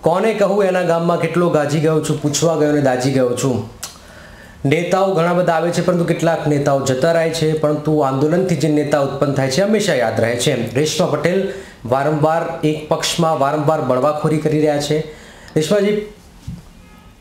કોને કહું એના ગામમાં કેટલો ગાજી ગયો છું, પૂછવા ગયો ને દાજી ગયો છું. નેતાઓ ઘણા બધા આવે છે, પરંતુ કેટલાક નેતાઓ જતા રહે છે, પરંતુ આંદોલનથી જે નેતા ઉત્પન્ન થાય છે, હંમેશા યાદ રહે છે. રેશમા પટેલ વારંવાર એક પક્ષમાં વારંવાર બળવાખોરી કરી રહ્યા છે. રેશમાજી,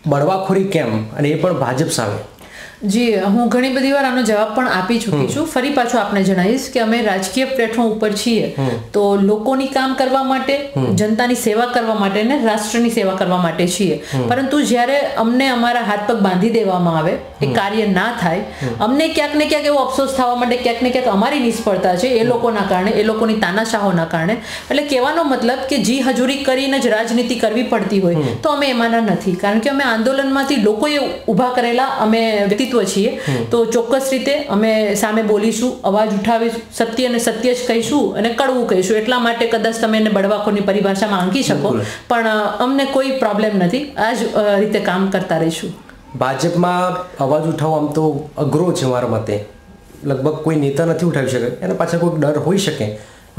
બળવાખોરી કેમ? અને એ પણ ભાજપ સામે. જી હું ઘણી બધી વાર આનો જવાબ પણ આપી ચૂકી છું. ફરી પાછું આપને જણાવીશ કે અમે રાજકીય પ્લેટફોર્મ ઉપર છીએ. તો લોકોની કામ કરવા માટે જનતાની સેવા કરવા માટે ને રાષ્ટ્રની સેવા કરવા માટે છીએ. પરંતુ જ્યારે અમને અમારા હાથ પગ બાંધી દેવામાં આવે એ કાર્ય ના થાય અમને ક્યાંક ને ક્યાંક એવો અફસોસ થવા માટે ક્યાંક ને ક્યાંક અમારી નિષ્ફળતા છે એ લોકોના કારણે એ લોકોની તાનાશાહોના કારણે. એટલે કહેવાનો મતલબ કે જી હજુરી કરીને જ રાજનીતિ કરવી પડતી હોય તો અમે એમાંના નથી. કારણ કે અમે આંદોલનમાંથી લોકોએ ઊભા કરેલા અમે વ્યક્તિ વ્યક્તિત્વ છીએ. તો ચોક્કસ રીતે અમે સામે બોલીશું અવાજ ઉઠાવીશું સત્ય અને સત્ય જ કહીશું અને કડવું કહીશું. એટલા માટે કદાચ તમે એને બળવાખોરની પરિભાષામાં આંકી શકો. પણ અમને કોઈ પ્રોબ્લેમ નથી. આ જ રીતે કામ કરતા રહીશું. ભાજપમાં અવાજ ઉઠાવવો આમ તો અઘરો છે મારા મતે. લગભગ કોઈ નેતા નથી ઉઠાવી શકે. એના પાછળ કોઈ ડર હોઈ શકે.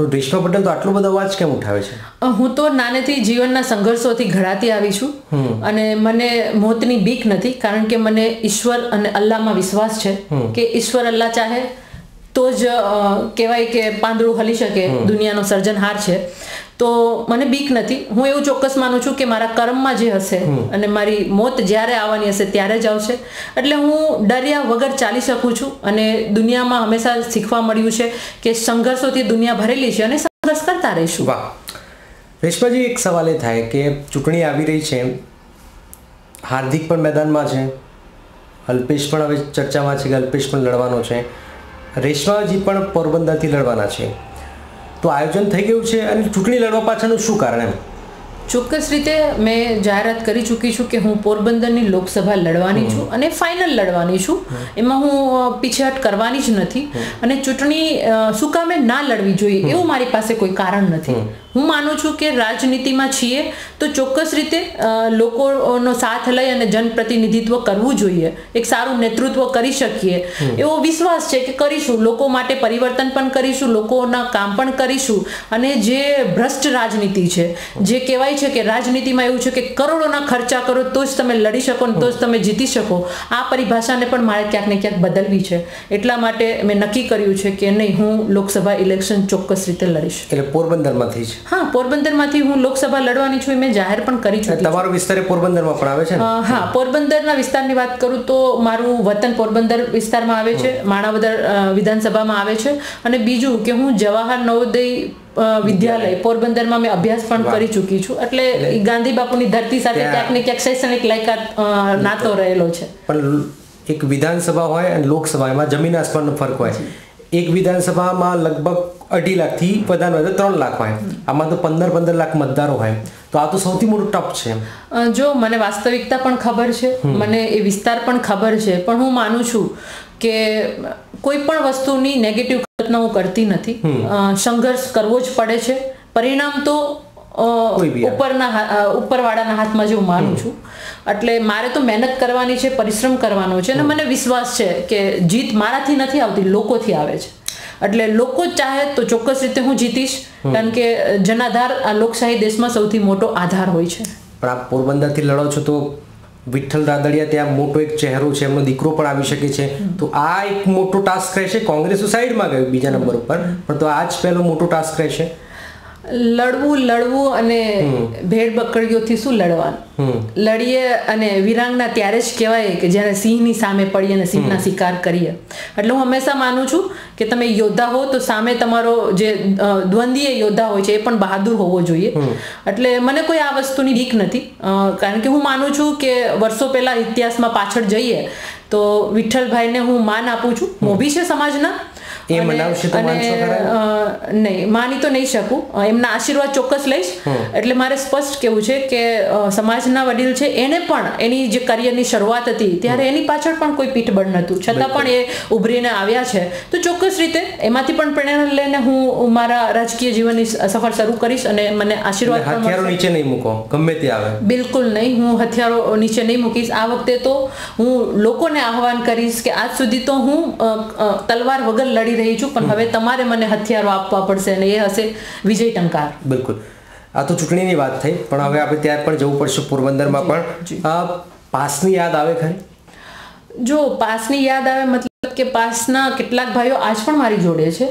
રેશમા પટેલ તો આટલો બધો અવાજ કેમ ઉઠાવે છે? હું તો નાનેથી જીવનના સંઘર્ષોથી ઘડાતી આવી છું. અને મને મોતની બીક નથી કારણ કે મને ઈશ્વર અને અલ્લાહમાં વિશ્વાસ છે કે ઈશ્વર અલ્લાહ ચાહે તો જ કહેવાય કે પાંદડું હલી શકે દુનિયાનો સર્જનહાર છે. તો મને બીક નથી. હું એવું ચોક્કસ માનું છું કે મારા કર્મમાં જે હશે અને મારી મોત જ્યારે આવવાની હશે ત્યારે જ આવશે. એટલે હું ડર્યા વગર ચાલી શકું છું અને દુનિયામાં હંમેશા શીખવા મળ્યું છે કે સંઘર્ષોથી દુનિયા ભરેલી છે અને સંઘર્ષ કરતા રહીશું. વાહ. રેશમાજી એક સવાલ એ થાય કે ચૂંટણી આવી રહી છે. હાર્દિક પણ મેદાનમાં છે. અલ્પેશ પણ હવે ચર્ચામાં છે કે અલ્પેશ પણ લડવાનો છે. રેશમાજી પણ પોરબંદરથી લડવાના છે. તો આયોજન થઈ ગયું છે અને ચૂંટણી લડવા પાછળનું શું કારણ એમ? ચોક્કસ રીતે મેં જાહેરાત કરી ચૂકી છું કે હું પોરબંદરની લોકસભા લડવાની છું અને ફાઇનલ લડવાની છું. એમાં હું પીછેહટ કરવાની જ નથી અને ચૂંટણી શું કામે ના લડવી જોઈએ એવું મારી પાસે કોઈ કારણ નથી. હું માનું છું કે રાજનીતિમાં છીએ તો ચોક્કસ રીતે લોકોનો સાથ લઈ અને જનપ્રતિનિધિત્વ કરવું જોઈએ. એક સારું નેતૃત્વ કરી શકીએ. એવો વિશ્વાસ છે કે કરીશું. લોકો માટે પરિવર્તન પણ કરીશું લોકોના કામ પણ કરીશું. અને જે ભ્રષ્ટ રાજનીતિ છે જે કહેવાય છે કે રાજનીતિમાં એવું છે કે કરોડોના ખર્ચા કરો તો જ તમે લડી શકો ને તો જ તમે જીતી શકો. આ પરિભાષાને પણ મારે ક્યાંક ને ક્યાંક બદલવી છે. એટલા માટે મેં નક્કી કર્યું છે કે નહીં હું લોકસભા ઇલેક્શન ચોક્કસ રીતે લડીશ. એટલે પોરબંદરમાંથી જ હા પોરબંદરમાંથી હું લોકસભા લડવાની છું મેં જાહેર પણ કરી છું. તમારો વિસ્તાર પોરબંદરમાં પણ આવે છે હા પોરબંદરના વિસ્તારની વાત કરું તો મારું વતન પોરબંદર વિસ્તારમાં આવે છે. માણાવદર વિધાનસભામાં આવે છે. અને બીજું કે હું જવાહર નવોદય વિદ્યાલય. પોરબંદરમાં મેં અભ્યાસ પણ કરી ચૂકી છું. એટલે ગાંધી બાપુની ધરતી સાથે ક્યાંક ને ક્યાંક શૈક્ષણિક લાયકાત નાતો રહેલો છે. પણ એક વિધાનસભા હોય અને લોકસભા એમાં જમીન આસમાનનો ફરક હોય. એક વિધાનસભામાં લગભગ અઢી લાખથી વધારે વધારે ત્રણ લાખ હોય. આમાં તો પંદર પંદર લાખ મતદારો હોય. તો આ તો સૌથી મોટું ટપ છે જો મને વાસ્તવિકતા પણ ખબર છે મને એ વિસ્તાર પણ ખબર છે. પણ હું માનું છું કે કોઈ પણ વસ્તુની નેગેટિવ કલ્પના હું કરતી નથી. સંઘર્ષ કરવો જ પડે છે. પરિણામ તો ઉપરના ઉપરવાળાના હાથમાં જે હું માનું છું. એટલે મારે તો મહેનત કરવાની છે પરિશ્રમ કરવાનો છે અને મને વિશ્વાસ છે કે જીત મારાથી નથી આવતી લોકોથી આવે છે. એટલે લોકો ચાહે તો ચોક્કસ રીતે હું જીતીશ. કારણ કે જનાધાર આ લોકશાહી દેશમાં સૌથી મોટો આધાર હોય છે. પણ આપ પોરબંદરથી લડો છો તો વિઠ્ઠલ રાદડિયા ત્યાં મોટો એક ચહેરો છે, એમનો દીકરો પણ આવી શકે છે. તો આ એક મોટો ટાસ્ક રહેશે. કોંગ્રેસ સાઈડમાં ગયું, બીજા નંબર ઉપર. પણ તો આ જ પહેલો મોટો ટાસ્ક રહેશે. લડવું લડવું અને ભેડ બકડીઓથી શું લડવાનું? લડીએ અને વિરાંગના ત્યારે જ કહેવાય કે જ્યારે સિંહની સામે પડીએ અને સિંહના શિકાર કરીએ. એટલે હું હંમેશા માનું છું કે તમે યોદ્ધા હો તો સામે તમારો જે દ્વંદીય યોદ્ધા હોય છે એ પણ બહાદુર હોવો જોઈએ. એટલે મને કોઈ આ વસ્તુની બીક નથી. કારણ કે હું માનું છું કે વર્ષો પહેલા ઇતિહાસમાં પાછળ જઈએ તો વિઠ્ઠલભાઈને હું માન આપું છું. મોભી છે સમાજના? એ મનાવશે તો માનશો ખરા? નહીં માની તો નહીં શકું. એમના આશીર્વાદ ચોક્કસ લઈશ. એટલે મારે સ્પષ્ટ કેવું છે કે સમાજના વડીલ છે એને પણ એની જે કરિયરની શરૂઆત હતી ત્યારે એની પાછળ પણ કોઈ પીઠબળ નહોતું. છતાં પણ એ ઉભરીને આવ્યા છે. તો ચોક્કસ રીતે એમાંથી પણ પ્રેરણા લઈને હું મારા રાજકીય જીવનની સફર શરૂ કરીશ અને મને આશીર્વાદ હથિયારો નીચે નહીં મૂકો ગમે તે આવે. બિલકુલ નહીં. હું હથિયારો નીચે નહીં મૂકીશ. આ વખતે તો હું લોકોને આહવાન કરીશ કે આજ સુધી તો હું તલવાર વગર લડી રહી છું પણ હવે તમારે મને હથિયારો આપવા પડશે અને એ હશે વિજય ટંકાર. બિલકુલ. આ તો ચૂંટણીની વાત થઈ પણ હવે આપણે ત્યાં પણ જવું પડશે પોરબંદરમાં પણ. આ પાસની યાદ આવે ખરી? જો પાસની યાદ આવે મતલબ કે પાસના કેટલાક ભાઈઓ આજ પણ મારી જોડે છે.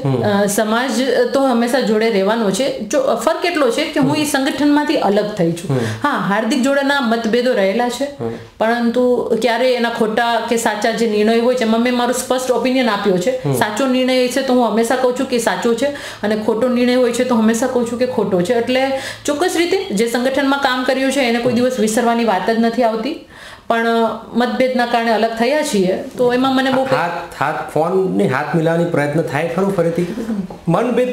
સમાજ તો હંમેશા જોડે રહેવાનો છે. જો ફરક એટલો છે કે હું એ સંગઠનમાંથી અલગ થઈ છું. હા હાર્દિક જોડેના મતભેદો રહેલા છે. પરંતુ ક્યારે એના ખોટા કે સાચા જે નિર્ણય હોય છે એમાં મેં મારો સ્પષ્ટ ઓપિનિયન આપ્યો છે. સાચો નિર્ણય છે તો હું હંમેશા કહું છું કે સાચો છે અને ખોટો નિર્ણય હોય છે તો હંમેશા કહું છું કે ખોટો છે. એટલે ચોક્કસ રીતે જે સંગઠનમાં કામ કર્યું છે એને કોઈ દિવસ વિસરવાની વાત જ નથી આવતી. પણ મતભેદના કારણે અલગ થયા છીએ. તો એમાં મને બહુ હાથ હાથ ફોન ને હાથ મિલાવવાની પ્રયત્ન થાય ખરો ફરીથી? મનભેદ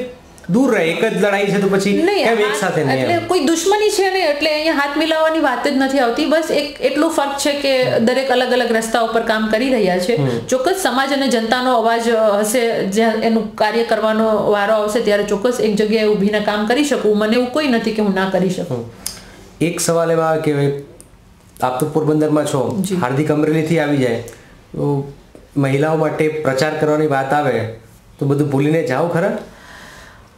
દૂર રહે એક જ લડાઈ છે તો પછી કેમ એક સાથે નહીં એટલે કોઈ દુશ્મની છે નહીં એટલે અહીંયા હાથ મિલાવવાની વાત જ નથી આવતી. બસ એક એટલો ફરક છે કે દરેક અલગ અલગ રસ્તા ઉપર કામ કરી રહ્યા છે. ચોક્કસ સમાજ અને જનતાનો અવાજ હશે જ્યાં એનું કાર્ય કરવાનો વારો આવશે ત્યારે ચોક્કસ એક જગ્યાએ ઊભીને કામ કરી શકું. મને એવું કોઈ નથી કે હું ના કરી શકું. એક સવાલ એમાં આવે કે આપ તો પોરબંદરમાં છો. હાર્દિક અમરેલીથી આવી જાય. તો મહિલાઓ માટે પ્રચાર કરવાની વાત આવે તો બધું ભૂલીને જાઓ ખરા?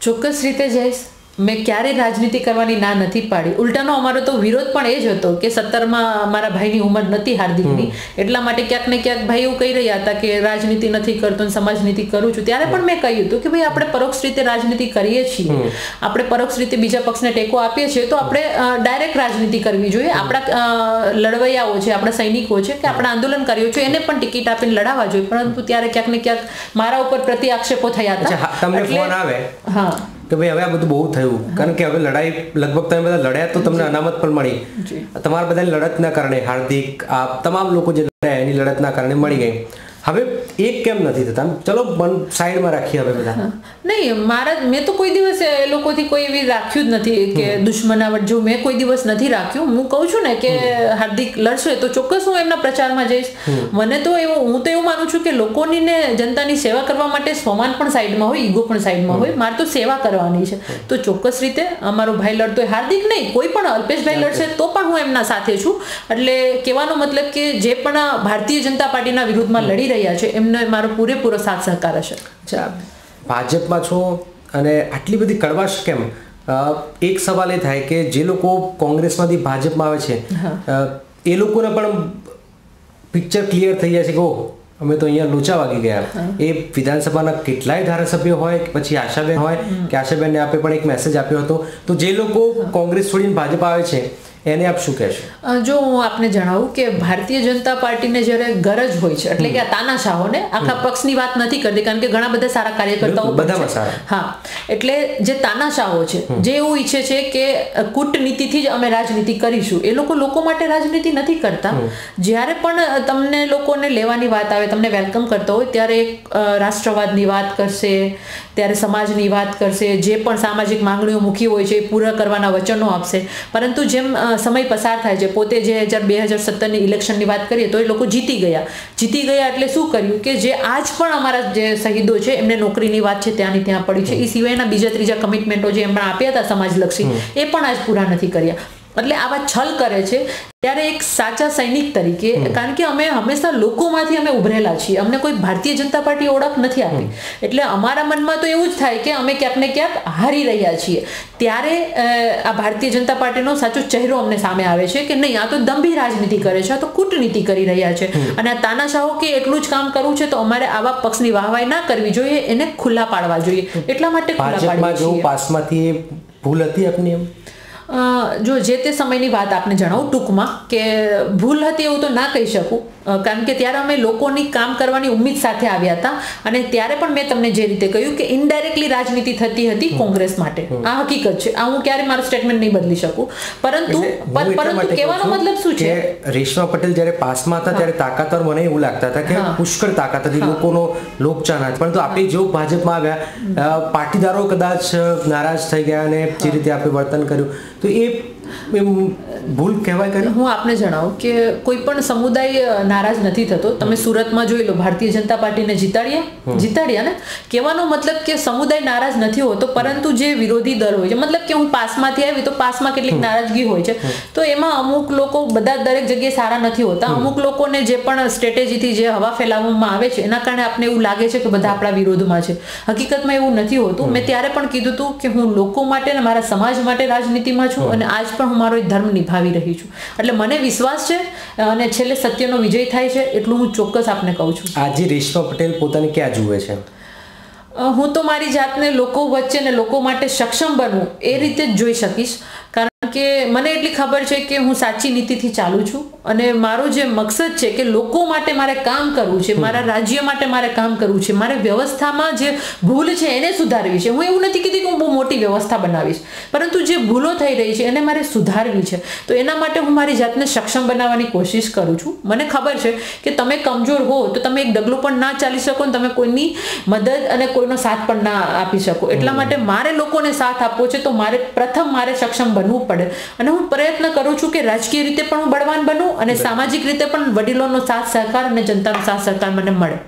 ચોક્કસ રીતે જઈશ. મેં ક્યારેય રાજનીતિ કરવાની ના નથી પાડી. ઉલટાનો અમારો તો વિરોધ પણ એ જ હતો કે સત્તરમાં મારા ભાઈની ઉંમર નથી હાર્દિકની. એટલા માટે ક્યાંક ને ક્યાંક ભાઈ એવું કહી રહ્યા હતા કે રાજનીતિ નથી કરતો સમાજનીતિ સમાજ કરું છું. ત્યારે પણ મેં કહ્યું હતું કે ભાઈ આપણે પરોક્ષ રીતે રાજનીતિ કરીએ છીએ. આપણે પરોક્ષ રીતે બીજા પક્ષને ટેકો આપીએ છીએ તો આપણે ડાયરેક્ટ રાજનીતિ કરવી જોઈએ. આપણા લડવૈયાઓ છે આપણા સૈનિકો છે કે આપણે આંદોલન કર્યું છે એને પણ ટિકિટ આપીને લડાવવા જોઈએ. પરંતુ ત્યારે ક્યાંક ને ક્યાંક મારા ઉપર પ્રતિ આક્ષેપો થયા હતા. તમને ફોન આવે? હા. કે ભાઈ હવે આ બધું બહુ થયું. કારણ કે હવે લડાઈ લગભગ તમે બધા લડ્યા તો તમને અનામત પણ. મળી. તમારા બધાની લડતના કારણે હાર્દિક આ તમામ લોકો જે લડ્યા એની લડતના કારણે મળી ગઈ. હવે એક કેમ નથી થતા? ચલો મન સાઈડમાં રાખીએ હવે બધા. નહીં મારા મેં તો કોઈ દિવસ એ લોકોથી કોઈ એવી રાખ્યું જ નથી કે દુશ્મનાવટ જો મેં કોઈ દિવસ નથી રાખ્યું. હું કહું છું ને કે હાર્દિક લડશે તો ચોક્કસ હું એમના પ્રચારમાં જઈશ. મને તો એવું હું તો એવું માનું છું કે લોકોની ને જનતાની સેવા કરવા માટે સ્વમાન પણ સાઈડમાં હોય ઈગો પણ સાઈડમાં હોય. મારે તો સેવા કરવાની છે. તો ચોક્કસ રીતે અમારો ભાઈ લડતો હોય. હાર્દિક નહીં કોઈ પણ અલ્પેશભાઈ લડશે તો પણ હું એમના સાથે છું. એટલે કહેવાનો મતલબ કે જે પણ ભારતીય જનતા પાર્ટીના વિરુદ્ધમાં લડી રહ્યા છે એમને મારો પૂરેપૂરો સાથ સહકાર હશે. અચ્છા ભાજપમાં છો અને આટલી બધી કડવાશ કેમ? એક સવાલ એ થાય કે જે લોકો કોંગ્રેસમાંથી ભાજપમાં આવે છે એ લોકોને પણ પિક્ચર ક્લિયર થઈ જાય છે કે ઓહ અમે તો અહીંયા લોચા વાગી ગયા. એ વિધાનસભાના કેટલાય ધારાસભ્યો હોય પછી આશાબેન હોય કે આશાબેનને આપે પણ એક મેસેજ આપ્યો હતો. તો જે લોકો કોંગ્રેસ છોડીને ભાજપ આવે છે એને આપ શું કહેશો? જો હું આપને જણાવું કે ભારતીય જનતા પાર્ટીને જ્યારે ગરજ હોય છે એટલે કે આ તાનાશાહોને આખા પક્ષની વાત નથી કરતી કારણ કે ઘણા બધા સારા કાર્યકર્તાઓ બધામાં સારા. હા એટલે જે તાનાશાહો છે જે એવું ઈચ્છે છે કે કૂટનીતિથી જ અમે રાજનીતિ કરીશું એ લોકો લોકો માટે રાજનીતિ નથી કરતા. જ્યારે પણ તમને લોકોને લેવાની વાત આવે તમને વેલકમ કરતા હોય ત્યારે રાષ્ટ્રવાદની વાત કરશે ત્યારે સમાજની વાત કરશે જે પણ સામાજિક માંગણીઓ મૂકી હોય છે એ પૂરા કરવાના વચનો આપશે. પરંતુ જેમ સમય પસાર થાય છે. પોતે જે હજાર બે હજાર સત્તરની ઇલેક્શનની વાત કરીએ તો એ લોકો જીતી ગયા. જીતી ગયા એટલે શું કર્યું કે જે આજ પણ અમારા જે શહીદો છે એમને નોકરીની વાત છે ત્યાંની ત્યાં પડી છે. એ સિવાયના બીજા ત્રીજા કમિટમેન્ટો જે એમણે આપ્યા હતા સમાજલક્ષી એ પણ આજ પૂરા નથી કર્યા. એટલે આવા છલ કરે છે. ત્યારે એક સાચા સૈનિક તરીકે કારણ કે અમે હંમેશા લોકોમાંથી અમે ઉભરેલા છીએ. અમને કોઈ ભારતીય જનતા પાર્ટી ઓળખ નથી આપી. એટલે અમારા મનમાં તો એવું જ થાય કે અમે ક્યાંક ને ક્યાંક હારી રહ્યા છીએ. ત્યારે આ ભારતીય જનતા પાર્ટીનો સાચો ચહેરો અમને સામે આવે છે કે નહીં આ તો દંભી રાજનીતિ કરે છે આ તો કૂટનીતિ કરી રહ્યા છે. અને આ તાનાશાહો કે એટલું જ કામ કરવું છે તો અમારે આવા પક્ષની વાહવાઈ ના કરવી જોઈએ એને ખુલ્લા પાડવા જોઈએ. એટલા માટે ખુલ્લા પાડવા જોઈએ પાસમાંથી ભૂલ હતી આપની એમ? જો જે તે સમયની વાત આપને જણાવું ટૂંકમાં કે ભૂલ હતી એવું તો ના કહી શકું કારણ કે ત્યારે અમે લોકોની કામ કરવાની ઉમ્મીદ સાથે આવ્યા હતા અને ત્યારે પણ મેં તમને જે રીતે કહ્યું કે ઇનડાયરેક્ટલી રાજનીતિ થતી હતી કોંગ્રેસ માટે. આ હકીકત છે. આ હું ક્યારે મારું સ્ટેટમેન્ટ નહીં બદલી શકું. પરંતુ પરંતુ કહેવાનો મતલબ શું છે? રેશમા પટેલ જ્યારે પાસમાં હતા ત્યારે તાકાતવર મને એવું લાગતા હતા કે પુષ્કળ તાકાત હતી લોકોનો લોકચાન હતી. પરંતુ આપણે જો ભાજપમાં આવ્યા પાટીદારો કદાચ નારાજ થઈ ગયા અને જે રીતે આપણે વર્તન કર્યું. તો એ ભૂલ કહેવાય કરી? હું આપને જણાવું કે કોઈ પણ સમુદાય નારાજ નથી થતો. તમે સુરતમાં જોઈ લો ભારતીય જનતા પાર્ટીને જીતાડ્યા જીતાડ્યા ને? કહેવાનો મતલબ કે સમુદાય નારાજ નથી હોતો પરંતુ જે વિરોધી દળ હોય છે મતલબ કે હું પાસમાંથી આવી તો પાસમાં કેટલીક નારાજગી હોય છે. તો એમાં અમુક લોકો બધા દરેક જગ્યાએ સારા નથી હોતા. અમુક લોકોને જે પણ સ્ટ્રેટેજીથી જે હવા ફેલાવવામાં આવે છે એના કારણે આપણે એવું લાગે છે કે બધા આપણા વિરોધમાં છે. હકીકતમાં એવું નથી હોતું. મેં ત્યારે પણ કીધું હતું કે હું લોકો માટે ને મારા સમાજ માટે રાજનીતિમાં છું અને આજ પણ હું મારો ધર્મ નિભાવી રહી છું. એટલે મને વિશ્વાસ છે અને છેલ્લે સત્યનો વિજય થાય છે એટલું હું ચોક્કસ આપને કહું છું. આજે રેશમા પટેલ પોતાને ક્યાં જુએ છે? હું તો મારી જાતને લોકો વચ્ચે ને લોકો માટે સક્ષમ બનવું એ રીતે જ જોઈ શકીશ. કારણ કે મને એટલી ખબર છે કે હું સાચી નીતિથી ચાલું છું અને મારો જે મકસદ છે કે લોકો માટે મારે કામ કરવું છે મારા રાજ્ય માટે મારે કામ કરવું છે મારે વ્યવસ્થામાં જે ભૂલ છે એને સુધારવી છે. હું એવું નથી કીધી કે હું બહુ મોટી વ્યવસ્થા બનાવીશ પરંતુ જે ભૂલો થઈ રહી છે એને મારે સુધારવી છે. તો એના માટે હું મારી જાતને સક્ષમ બનાવવાની કોશિશ કરું છું. મને ખબર છે કે તમે કમજોર હો તો તમે એક ડગલું પણ ના ચાલી શકો ને તમે કોઈની મદદ અને કોઈનો સાથ પણ ના આપી શકો. એટલા માટે મારે લોકોને સાથ આપવો છે તો મારે પ્રથમ મારે સક્ષમ બનવું પડે. અને હું પ્રયત્ન કરું છું કે રાજકીય રીતે પણ હું બળવાન બનું અને સામાજિક રીતે પણ વડીલોનો સાથ સહકાર અને જનતાનો સાથ સહકાર મને મળે.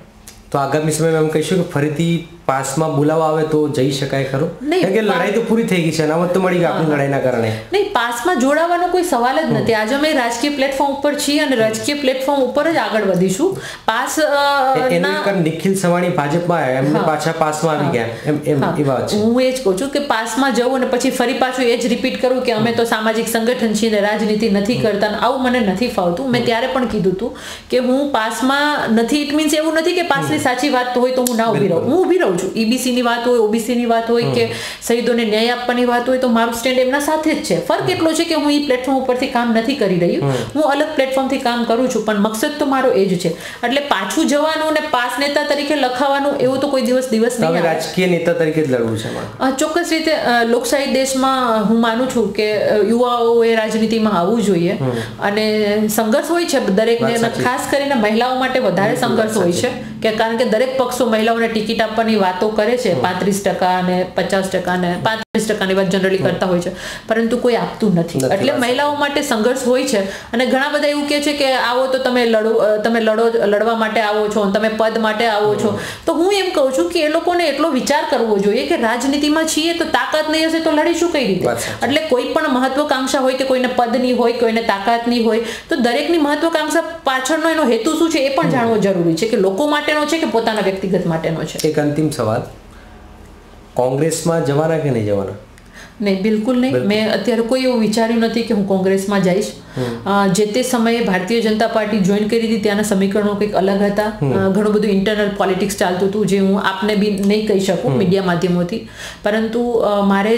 તો આગામી સમયમાં એમ કહીશું કે ફરીથી પાસમાં બોલાવા આવે તો જઈ શકાય ખરો? નહીં, કે લડાઈ તો પૂરી થઈ ગઈ છે અનામત તો મળી ગઈ આપણી લડાઈના કારણે. નહીં પાસમાં જોડાવાનો કોઈ સવાલ જ નથી. આજે અમે રાજકીય પ્લેટફોર્મ ઉપર છીએ અને રાજકીય પ્લેટફોર્મ ઉપર જ આગળ વધીશું. પાસ નિખિલ સવાણી ભાજપમાં એમને પાછા પાસમાં આવી ગયા. એમ એ વાત હું એ જ કહું છું કે પાસમાં જવું અને પછી ફરી પાછું એ જ રિપીટ કરું કે અમે તો સામાજિક સંગઠન છીએ ને રાજનીતિ નથી કરતા આવું મને નથી ફાવતું. મેં ત્યારે પણ કીધું હતું કે હું પાસમાં નથી. ઇટ મીન્સ એવું નથી કે પાસની સાચી વાત હોય તો હું ના ઊભી રહું. હું ઊભી રહું છું. EBC ઈબીસીની વાત હોય ઓબીસીની વાત હોય કે શહીદોને ન્યાય આપવાની વાત હોય તો મારું સ્ટેન્ડ એમના સાથે જ છે. ફરક એટલો છે કે હું એ પ્લેટફોર્મ ઉપરથી કામ નથી કરી રહ્યું હું અલગ પ્લેટફોર્મથી કામ કરું છું પણ મકસદ તો મારો એ જ છે. એટલે પાછું જવાનું ને પાસ નેતા તરીકે લખાવાનું એવું તો કોઈ દિવસ દિવસ નહીં રાજકીય નેતા તરીકે જ લડવું છે ચોક્કસ રીતે લોકશાહી દેશમાં હું માનું છું કે યુવાઓએ રાજનીતિમાં આવવું જોઈએ. અને સંઘર્ષ હોય છે દરેકને અને. ખાસ કરીને મહિલાઓ માટે વધારે સંઘર્ષ હોય છે. કે કારણ કે દરેક પક્ષો મહિલાઓને ટિકિટ આપવાની વાતો કરે છે પાંત્રીસ ટકા અને પચાસ ટકા ને પાંત્રીસ ટકાની વાત જનરલી કરતા હોય છે. પરંતુ કોઈ આપતું નથી. નથી એટલે મહિલાઓ માટે સંઘર્ષ હોય છે. અને ઘણા બધા એવું કહે છે કે આવો તો તમે લડો તમે લડો લડવા માટે આવો છો તમે પદ માટે આવો છો. તો હું એમ કહું છું કે એ લોકોને એટલો વિચાર કરવો જોઈએ કે રાજનીતિમાં છીએ તો તાકાત નહીં હશે તો લડીશું કઈ રીતે? એટલે કોઈ પણ મહત્વકાંક્ષા હોય કે કોઈને પદની હોય કોઈને તાકાતની હોય તો દરેકની મહત્વકાંક્ષા પાછળનો એનો હેતુ શું છે એ પણ જાણવો જરૂરી છે કે લોકો માટેનો છે કે પોતાના વ્યક્તિગત માટેનો છે? એક અંતિમ સવાલ. કોંગ્રેસમાં જવાના કે નહીં જવાના? નહીં બિલકુલ નહીં. મેં અત્યારે કોઈ એવું વિચાર્યું નથી કે હું કોંગ્રેસમાં જઈશ. જે તે સમયે ભારતીય જનતા પાર્ટી જોઈન કરી હતી ત્યાંના સમીકરણો કંઈક અલગ હતા. ઘણું બધું ઇન્ટરનલ પોલિટિક્સ ચાલતું હતું જે હું આપને બી નહીં કહી શકું મીડિયા માધ્યમોથી. પરંતુ મારે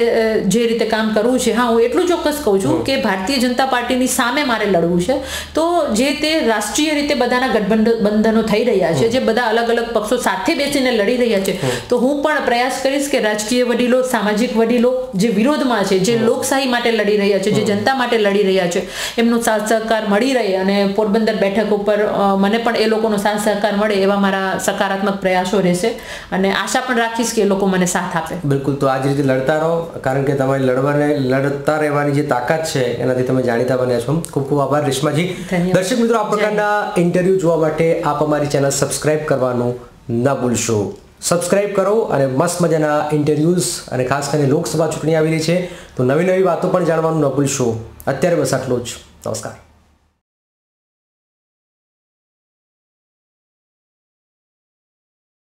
જે રીતે કામ કરવું છે હા હું એટલું ચોક્કસ કહું છું કે ભારતીય જનતા પાર્ટીની સામે મારે લડવું છે. તો જે તે રાષ્ટ્રીય રીતે બધાના ગઠબંધ બંધનો થઈ રહ્યા છે જે બધા અલગ અલગ પક્ષો સાથે બેસીને લડી રહ્યા છે તો હું પણ પ્રયાસ કરીશ કે રાજકીય વડીલો સામાજિક વડીલો જે વિરોધમાં છે જે લોકશાહી માટે લડી રહ્યા છે જે જનતા માટે લડી રહ્યા છે એમનો સાથ સહકાર મળી રહે અને પોરબંદર બેઠક ઉપર મને પણ એ લોકોનો સાથ સહકાર મળે એવા મારા સકારાત્મક પ્રયાસો રહેશે અને આશા પણ રાખીશ કે એ લોકો મને સાથ આપે. બિલકુલ તો આ જ રીતે લડતા રહો કારણ કે તમારી લડવાને લડતા રહેવાની જે તાકાત છે એનાથી તમે જાણીતા બન્યા છો. ખૂબ ખૂબ આભાર રેશ્માજી. દર્શક મિત્રો આ પ્રકારના ઇન્ટરવ્યૂ જોવા માટે આપ અમારી ચેનલ સબસ્ક્રાઇબ કરવાનું ન ભૂલશો. સબસ્ક્રાઇબ કરો અને મસ્ત મજાના ઇન્ટરવ્યૂઝ અને ખાસ કરીને લોકસભા ચૂંટણી આવી રહી છે. તો નવી નવી વાતો પણ જાણવાનું ન ભૂલશો. અત્યારે બસ આટલું જ. નમસ્કાર.